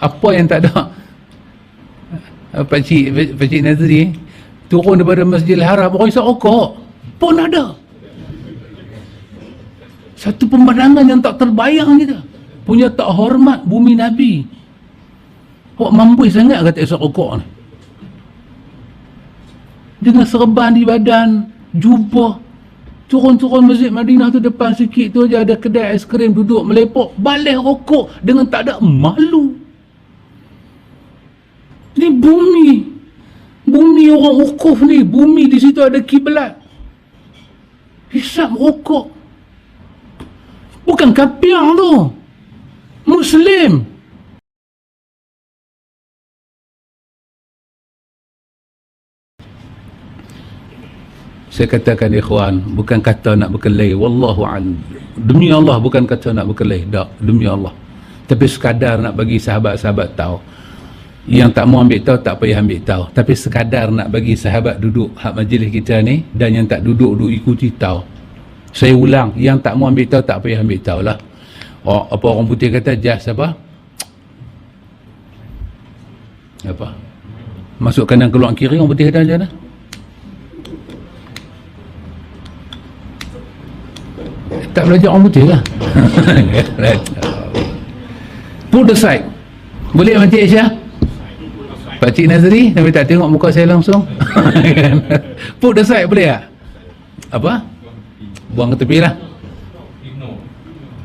apa yang tak ada? Pakcik Pakcik Nazri turun daripada Masjidil Haram orang isap rokok. Pun ada. Satu pemandangan yang tak terbayang kita punya tak hormat bumi Nabi. Awak mampu sangat kata isap rokok ni. Dengan serban di badan jubah turun-turun masjid Madinah tu depan sikit tu aja ada kedai aiskrim duduk melepok balik rokok dengan tak ada malu ni bumi. Bumi orang ukuf ni bumi di situ ada kiblat. Hisap rokok. Bukan kafir tu. Muslim. Saya katakan ikhwan bukan kata nak berkelahi. Wallahu an demi Allah bukan kata nak berkelahi. Tak demi Allah. Tapi sekadar nak bagi sahabat-sahabat tahu yang tak mau ambil tahu tak payah ambil tahu tapi sekadar nak bagi sahabat duduk hak majlis kita ni dan yang tak duduk duduk ikuti tahu saya ulang yang tak mau ambil tahu tak payah ambil tahu lah. Oh, apa orang putih kata jas apa? Apa? Masuk kanan keluar kiri orang putih kata macam mana? Tak belajar orang putih lah. Put aside. Boleh Pakcik Aisyah Pakcik Nazri tapi tak tengok muka saya langsung. Put aside boleh tak? Apa? Buang ke tepi lah.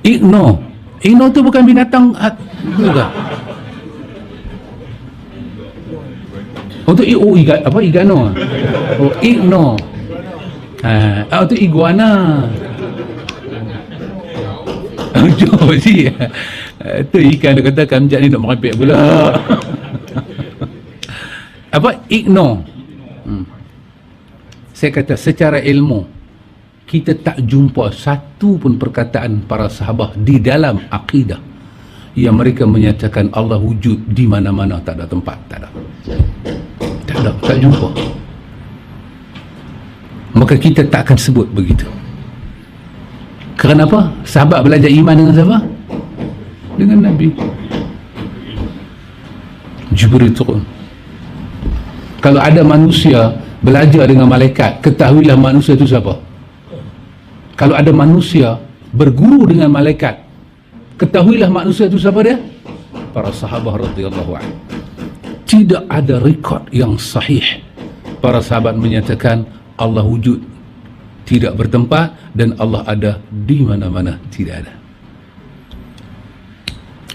Ignore. Ignore tu bukan binatang bukan oh tu oh, iga, apa igano? Oh ignore. Ha, oh tu iguana. Jom si. Tu ikan dia kata kamjat ni nak merepek pula Apa? Ignore hmm. Saya kata secara ilmu Kita tak jumpa satu pun perkataan para sahabat Di dalam akidah Yang mereka menyatakan Allah wujud di mana-mana Tak ada tempat Tak ada Tak ada, tak jumpa Maka kita tak akan sebut begitu kerana apa? Sahabat belajar iman dengan siapa? Dengan Nabi. Jibril turun. Kalau ada manusia belajar dengan malaikat, ketahuilah manusia itu siapa? Kalau ada manusia berguru dengan malaikat, ketahuilah manusia itu siapa dia? Para sahabat radhiyallahu anhu. Tidak ada rekod yang sahih. Para sahabat menyatakan Allah wujud tidak bertempat dan Allah ada di mana-mana tidak ada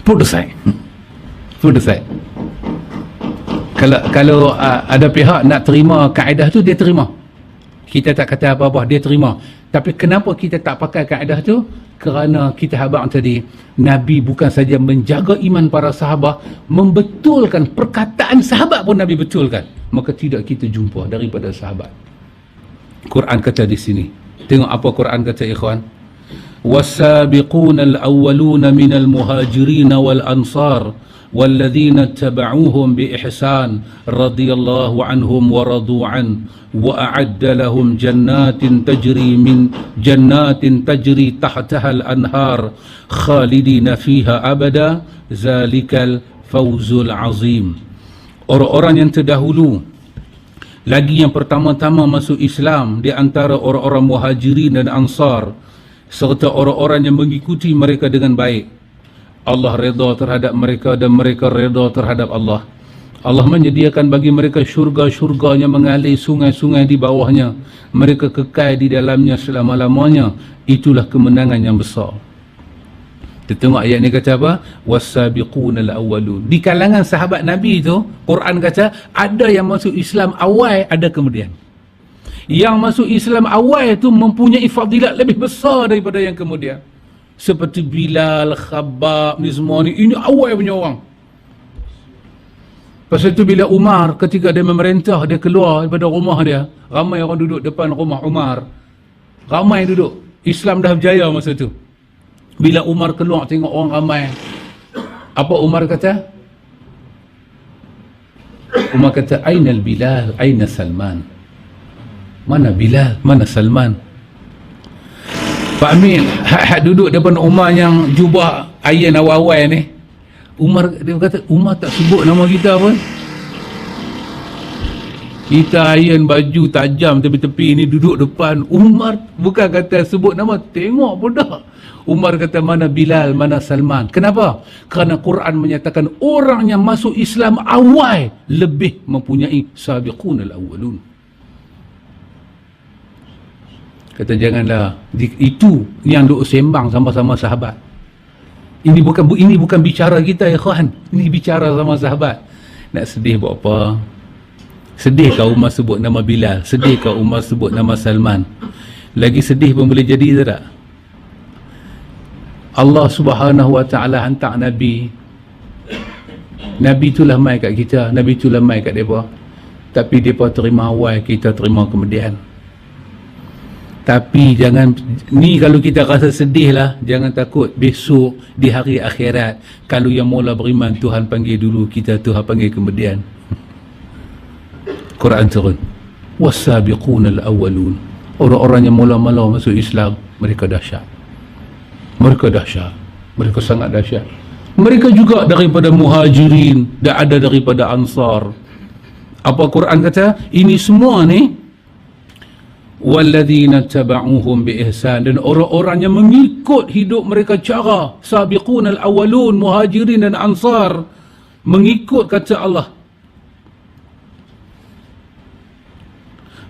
put aside put aside kalau kalau uh, ada pihak nak terima kaedah tu dia terima. Kita tak kata apa-apa dia terima. Tapi kenapa kita tak pakai kaedah tu? Kerana kita habang tadi Nabi bukan saja menjaga iman para sahabat membetulkan perkataan sahabat pun Nabi betulkan. Maka tidak kita jumpa daripada sahabat. Quran kata di sini. Tengok apa Quran kata ikhwan? Wasabiqunal awwaluna minal muhajirin wal ansar. والذين اتبعوهم بإحسان رضي الله عنهم ورضوا عنه وأعد لهم جنات تجري من جنات تجري تحتها الأنهار خالدين فيها أبدا ذلك الفوز العظيم orang-orang yang terdahulu lagi yang pertama-tama masuk Islam di antara orang-orang muhajirin dan ansar serta orang-orang yang mengikuti mereka dengan baik. Allah redha terhadap mereka dan mereka redha terhadap Allah. Allah menyediakan bagi mereka syurga-syurga yang mengalir sungai-sungai di bawahnya. Mereka kekal di dalamnya selama-lamanya. Itulah kemenangan yang besar. Kita tengok ayat ni kata apa? Wasabiquna al-awwalun. Di kalangan sahabat Nabi tu, Quran kata ada yang masuk Islam awal, ada kemudian. Yang masuk Islam awal tu mempunyai fadilat lebih besar daripada yang kemudian. Seperti Bilal, Khabab ni semua ni, ini awal punya orang. Pasal tu bila Umar ketika dia memerintah, dia keluar daripada rumah dia, ramai orang duduk depan rumah Umar. Ramai duduk. Islam dah berjaya masa tu. Bila Umar keluar tengok orang ramai. Apa Umar kata? Umar kata, Aina Bilal, Aina Salman. Mana Bilal, mana Salman? Pak Amin, hak-hak duduk depan Umar yang jubah ayat awal-awal ni. Umar dia kata Umar tak sebut nama kita pun kita iron baju tajam tepi-tepi ni duduk depan Umar bukan kata sebut nama tengok pun dah Umar kata mana Bilal, mana Salman. Kenapa? Kerana Quran menyatakan orang yang masuk Islam awal lebih mempunyai sabiqun al-awwalun. Kata janganlah itu yang duk sembang sama-sama sahabat. Ini bukan ini bukan bicara kita ya kawan. Ini bicara sama sahabat. Nak sedih buat apa? Sedih kau Umar sebut nama Bilal? Sedih kau Umar sebut nama Salman? Lagi sedih pun boleh jadi tak? Allah subhanahu wa ta'ala hantar Nabi Nabi itulah mai kat kita Nabi itulah mai kat mereka tapi mereka terima awal kita terima kemudian tapi jangan ni kalau kita rasa sedih lah jangan takut besok di hari akhirat kalau yang mula beriman Tuhan panggil dulu kita Tuhan panggil kemudian. Quran turun. Wasabiqun al-awwalun. Orang-orang yang mula-mula masuk Islam mereka dahsyat. Mereka dahsyat. Mereka sangat dahsyat. Mereka juga daripada muhajirin dan ada daripada ansar. Apa Quran kata? Ini semua ni walladzina taba'uhum biihsan dan orang-orang yang mengikut hidup mereka cara sabiqun al-awwalun muhajirin dan ansar mengikut kata Allah.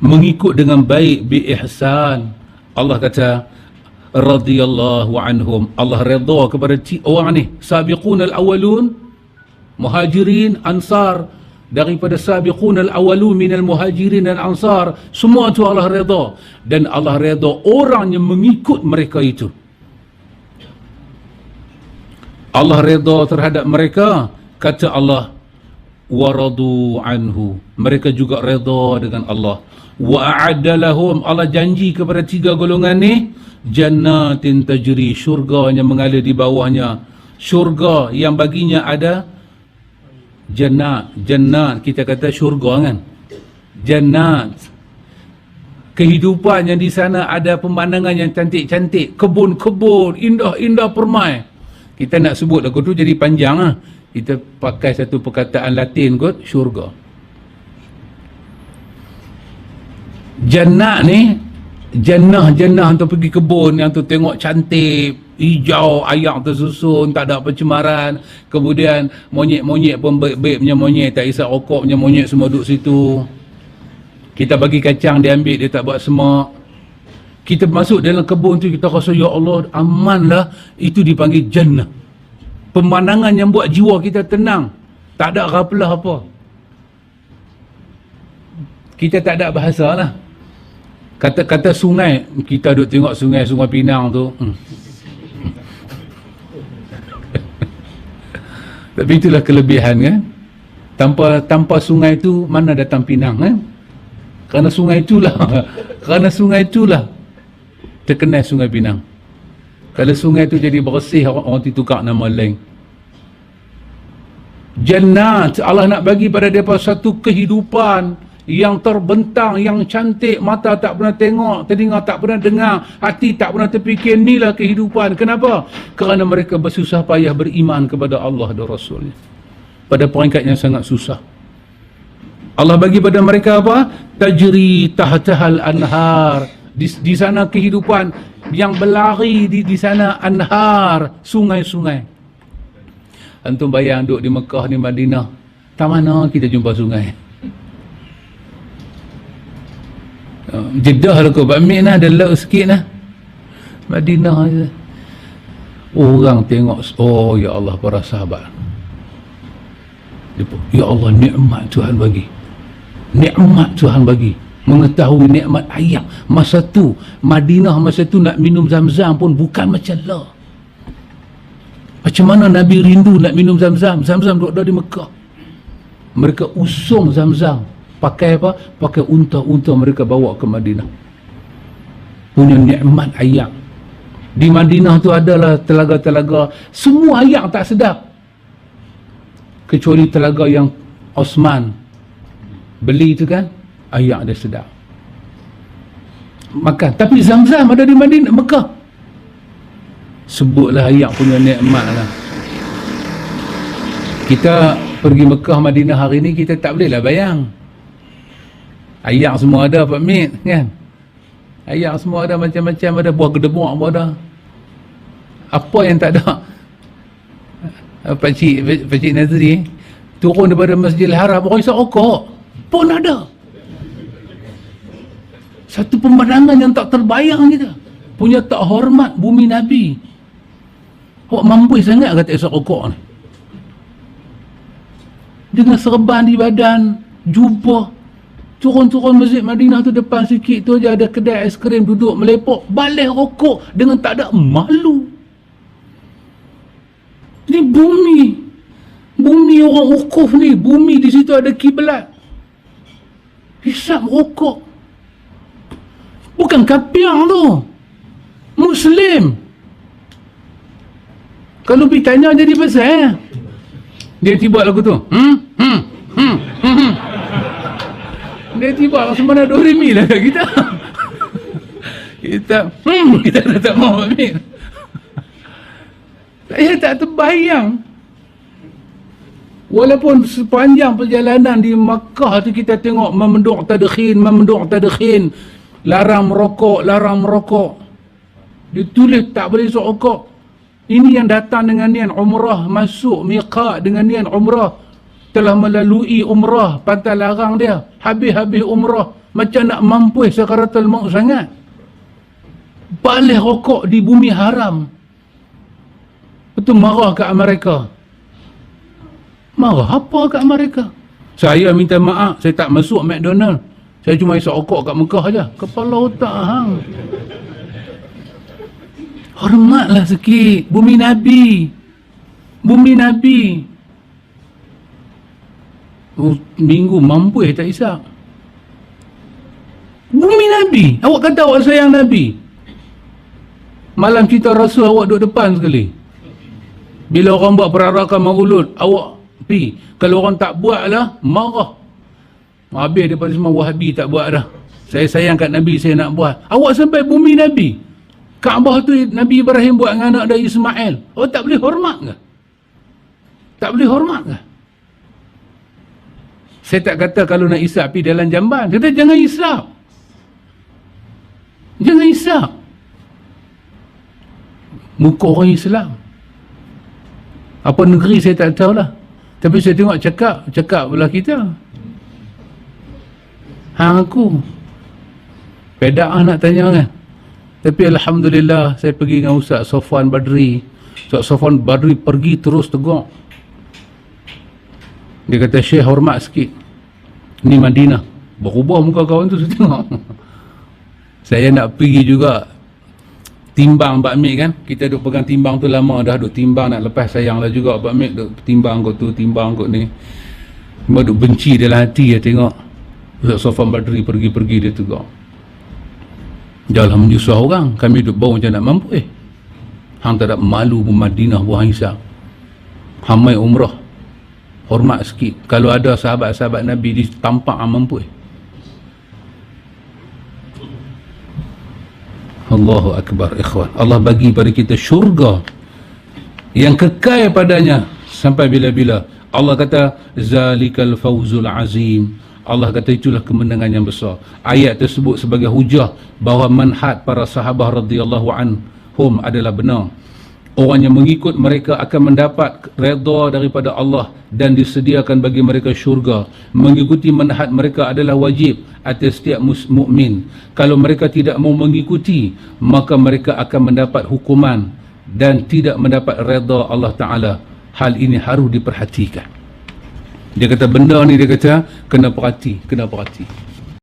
Mengikut dengan baik biihsan. Allah kata radhiyallahu anhum. Allah redha kepada orang ni sabiqun al-awwalun muhajirin ansar daripada sabiqun al-awwalun minal muhajirin dan ansar semua tu Allah redha dan Allah redha orang yang mengikut mereka itu. Allah redha terhadap mereka kata Allah waradu anhu. Mereka juga redha dengan Allah. Wa a'adda lahum. Allah janji kepada tiga golongan ni jannatin tajri syurga yang mengalir di bawahnya. Syurga yang baginya ada jannat jannat kita kata syurga kan? Jannat. Kehidupan yang di sana ada pemandangan yang cantik-cantik kebun-kebun indah-indah permai. Kita nak sebut lagu tu jadi panjang lah kita pakai satu perkataan latin kot syurga. Jannat ni Jannah-jannah tu pergi kebun yang tu tengok cantik, hijau, ayak tersusun, tak ada pencemaran. Kemudian monyet-monyet pun baik-baik punya monyet, tak isap rokok punya monyet semua duduk situ. Kita bagi kacang, dia ambil, dia tak buat semak. Kita masuk dalam kebun tu, kita rasa, Ya Allah, amanlah. Itu dipanggil jannah. Pemandangan yang buat jiwa kita tenang. Tak ada rapelah apa. Kita tak ada bahasa lah kata-kata sungai kita duduk tengok sungai sungai Pinang tu hmm. Tapi itulah kelebihan kan tanpa tanpa sungai tu mana datang Pinang kan kerana sungai itulah kerana sungai itulah terkenal sungai Pinang. Kalau sungai tu jadi bersih orang, orang tukar nama lain. Jannat Allah nak bagi pada mereka satu kehidupan yang terbentang, yang cantik, mata tak pernah tengok, telinga tak pernah dengar, hati tak pernah terfikir, inilah kehidupan. Kenapa? Kerana mereka bersusah payah beriman kepada Allah dan Rasulnya. Pada peringkat yang sangat susah. Allah bagi pada mereka apa? Tajri tahtahal anhar. Di, di sana kehidupan yang berlari di, di sana anhar, sungai-sungai. Antum bayang duduk di Mekah, di Madinah. Tak mana kita jumpa sungai? Jeddah lah kau. Ambil lah Ada laut sikit lah Madinah je. Orang tengok Oh ya Allah para sahabat. Ya Allah nikmat Tuhan bagi. Nikmat Tuhan bagi. Mengetahui nikmat ayam. Masa tu Madinah masa tu nak minum zam-zam pun Bukan macam lah. Macam mana Nabi rindu nak minum zam-zam? Zam-zam duduk di Mekah. Mereka usung zam-zam pakai apa? pakai unta-unta mereka bawa ke Madinah. Punya nikmat ayak. Di Madinah tu adalah telaga-telaga. Semua ayak tak sedap. Kecuali telaga yang Osman beli tu kan ayak dia sedap. Makan. Tapi zam-zam ada di Madinah Mekah. Sebutlah ayak punya nikmat lah. Kita pergi Mekah Madinah hari ni kita tak boleh lah bayang ayak semua ada Pak Mit kan? Ayak semua ada macam-macam ada. Buah gedebuk pun ada. Apa yang tak ada? Pak Cik Pak Cik Nazri turun daripada Masjidil Haram orang isap rokok. Pun ada. Satu pemandangan yang tak terbayang kita punya tak hormat bumi Nabi. Awak mampu sangat kata isap rokok ni? Dengan serban di badan jubah turun-turun masjid Madinah tu depan sikit tu je ada kedai aiskrim duduk melepok balik rokok dengan tak ada malu. Ni bumi. Bumi orang ukuf ni bumi di situ ada kiblat. Hisap rokok. Bukan kapiang tu. Muslim. Kalau pergi tanya jadi pasal eh? dia tiba lagu tu. Hmm? Hmm? Hmm? Hmm, hmm. Dia tiba langsung mana Doremi lah. Kat kita kita hmm kita dah tak mau ambil. Saya tak terbayang. Walaupun sepanjang perjalanan di Makkah tu kita tengok memenduk tadkhin memenduk tadkhin larang merokok larang merokok. Ditulis tak boleh rokok ini yang datang dengan niat umrah masuk miqat dengan niat umrah telah melalui umrah pantai larang dia. Habis-habis umrah macam nak mampu sakaratul maut sangat. Balik rokok di bumi haram. Betul marah kat mereka marah apa kat mereka saya minta maaf saya tak masuk McDonald. Saya cuma isap rokok kat Mekah aja kepala otak hang. Hormatlah sikit bumi Nabi. Bumi Nabi minggu mampu eh tak isap. Bumi Nabi. Awak kata awak sayang Nabi. Malam cerita rasul awak duduk depan sekali. Bila orang buat perarakan maulud awak pi. Kalau orang tak buat lah marah. Habis daripada semua wahabi tak buat dah. Saya sayang kat Nabi saya nak buat. Awak sampai bumi Nabi. Kaabah tu Nabi Ibrahim buat dengan anak dia Ismail. Oh tak boleh hormat ke? Tak boleh hormat ke? Saya tak kata kalau nak isap pergi dalam jamban. Kata jangan isap. Jangan isap. Muka orang Islam. Apa negeri saya tak tahu lah. Tapi saya tengok cakap, cakap belah kita. Hang aku. Peda'ah nak tanya kan? Tapi Alhamdulillah saya pergi dengan Ustaz Sofwan Badri. Ustaz Sofwan Badri pergi terus tegak. Dia kata Syekh hormat sikit. Ni Madinah. Berubah muka kawan tu saya tengok. saya nak pergi juga timbang Pak Mik kan. Kita duk pegang timbang tu lama dah duk timbang nak lepas sayang lah juga Pak Mik duk timbang kot tu timbang kot ni. Cuma duk benci dalam hati ya tengok. Ustaz Sofwan Badri pergi-pergi dia tegak. Janganlah menyusah orang. Kami duduk bawah macam nak mampu eh. Hang tak ada malu pun Madinah buah hisap. Hamai umrah. Hormat sikit. Kalau ada sahabat-sahabat Nabi di tampak mampu eh. Allahu Akbar ikhwan. Allah bagi pada kita syurga yang kekal padanya sampai bila-bila. Allah kata zalikal fawzul azim. Allah kata itulah kemenangan yang besar. Ayat tersebut sebagai hujah bahawa manhaj para sahabat radhiyallahu anhum adalah benar. Orang yang mengikut mereka akan mendapat redha daripada Allah dan disediakan bagi mereka syurga. Mengikuti manhaj mereka adalah wajib atas setiap mukmin. Kalau mereka tidak mau mengikuti, maka mereka akan mendapat hukuman dan tidak mendapat redha Allah Taala. Hal ini harus diperhatikan. Dia kata benda ni dia kata kena perhati, kena perhati.